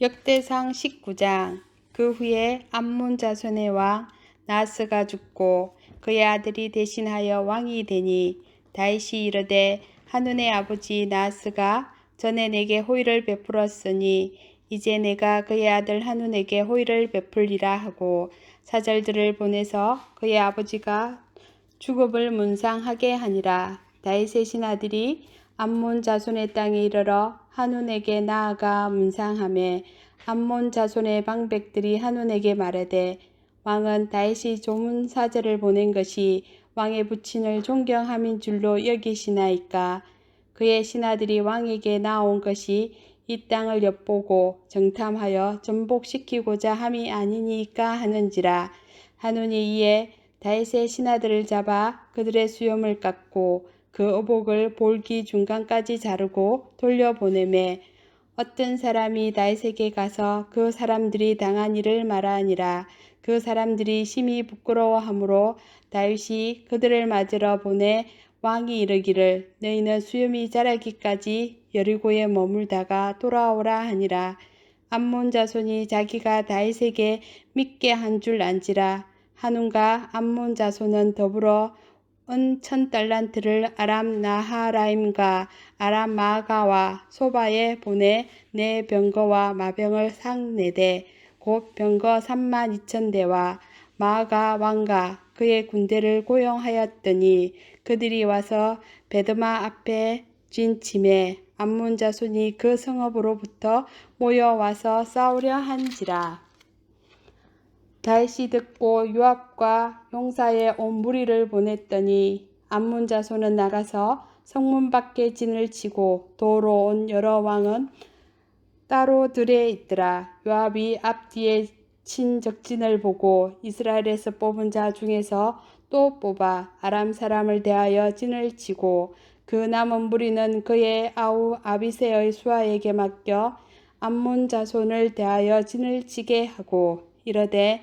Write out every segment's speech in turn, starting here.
역대상 19장. 그 후에 암몬 자손의 왕 나스가 죽고 그의 아들이 대신하여 왕이 되니 다윗이 이르되 한운의 아버지 나스가 전에 내게 호의를 베풀었으니 이제 내가 그의 아들 한운에게 호의를 베풀리라 하고 사절들을 보내서 그의 아버지가 주급을 문상하게 하니라. 다윗의 신하들이 암몬 자손의 땅에 이르러 한운에게 나아가 문상함에 암몬 자손의 방백들이 한운에게 말하되 왕은 다윗이 조문 사절을 보낸 것이 왕의 부친을 존경함인 줄로 여기시나이까? 그의 신하들이 왕에게 나온 것이 이 땅을 엿보고 정탐하여 전복시키고자 함이 아니니까 하는지라. 한운이 이에 다윗의 신하들을 잡아 그들의 수염을 깎고 그 의복을 볼기 중간까지 자르고 돌려보내매 어떤 사람이 다윗에게 가서 그 사람들이 당한 일을 말하니라. 그 사람들이 심히 부끄러워하므로 다윗이 그들을 맞으러 보내 왕이 이르기를 너희는 수염이 자라기까지 여리고에 머물다가 돌아오라 하니라. 암몬 자손이 자기가 다윗에게 믿게 한 줄 안지라. 한운과 암몬 자손은 더불어 은천 달란트를 아람 나하라임과 아람 마가와 소바에 보내 내 병거와 마병을 상네대 곧 병거 3만 2천 대와 마가 왕과 그의 군대를 고용하였더니 그들이 와서 베드마 앞에 진침에 암몬 자손이 그 성읍으로부터 모여와서 싸우려 한지라. 다윗이 듣고 요압과 용사의 온 무리를 보냈더니 암몬 자손은 나가서 성문 밖에 진을 치고 도로 온 여러 왕은 따로 들에 있더라. 요압이 앞뒤에 친 적진을 보고 이스라엘에서 뽑은 자 중에서 또 뽑아 아람 사람을 대하여 진을 치고 그 남은 무리는 그의 아우 아비세의 수하에게 맡겨 암몬 자손을 대하여 진을 치게 하고 이르되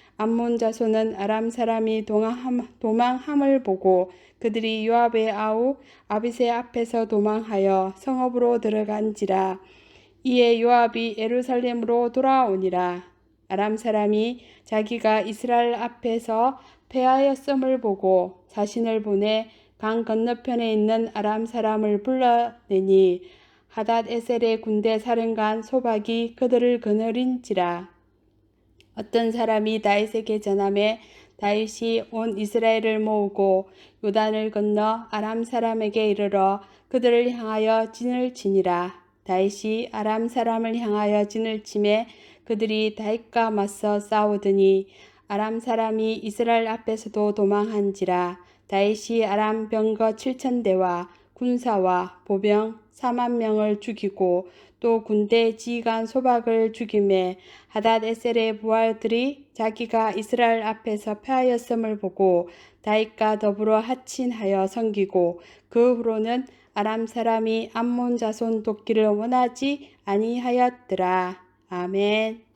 암몬 자손은 아람 사람이 도망함, 도망함을 보고 그들이 요압의 아우 아비세 앞에서 도망하여 성읍으로 들어간지라. 이에 요압이 예루살렘으로 돌아오니라. 아람 사람이 자기가 이스라엘 앞에서 패하였음을 보고 자신을 보내 강 건너편에 있는 아람 사람을 불러내니 하닷 에셀의 군대 사령관 소박이 그들을 거느린지라 어떤 사람이 다윗에게 전함에 다윗이 온 이스라엘을 모으고 요단을 건너 아람 사람에게 이르러 그들을 향하여 진을 치니라. 다윗이 아람 사람을 향하여 진을 치매 그들이 다윗과 맞서 싸우더니 아람 사람이 이스라엘 앞에서도 도망한지라. 다윗이 아람 병거 7천 대와 군사와 보병 4만 명을 죽이고 또 군대 지휘관 소박을 죽임에 하닷 에셀의 부하들이 자기가 이스라엘 앞에서 패하였음을 보고 다윗과 더불어 하친하여 섬기고 그 후로는 아람 사람이 암몬 자손 돕기를 원하지 아니하였더라. 아멘.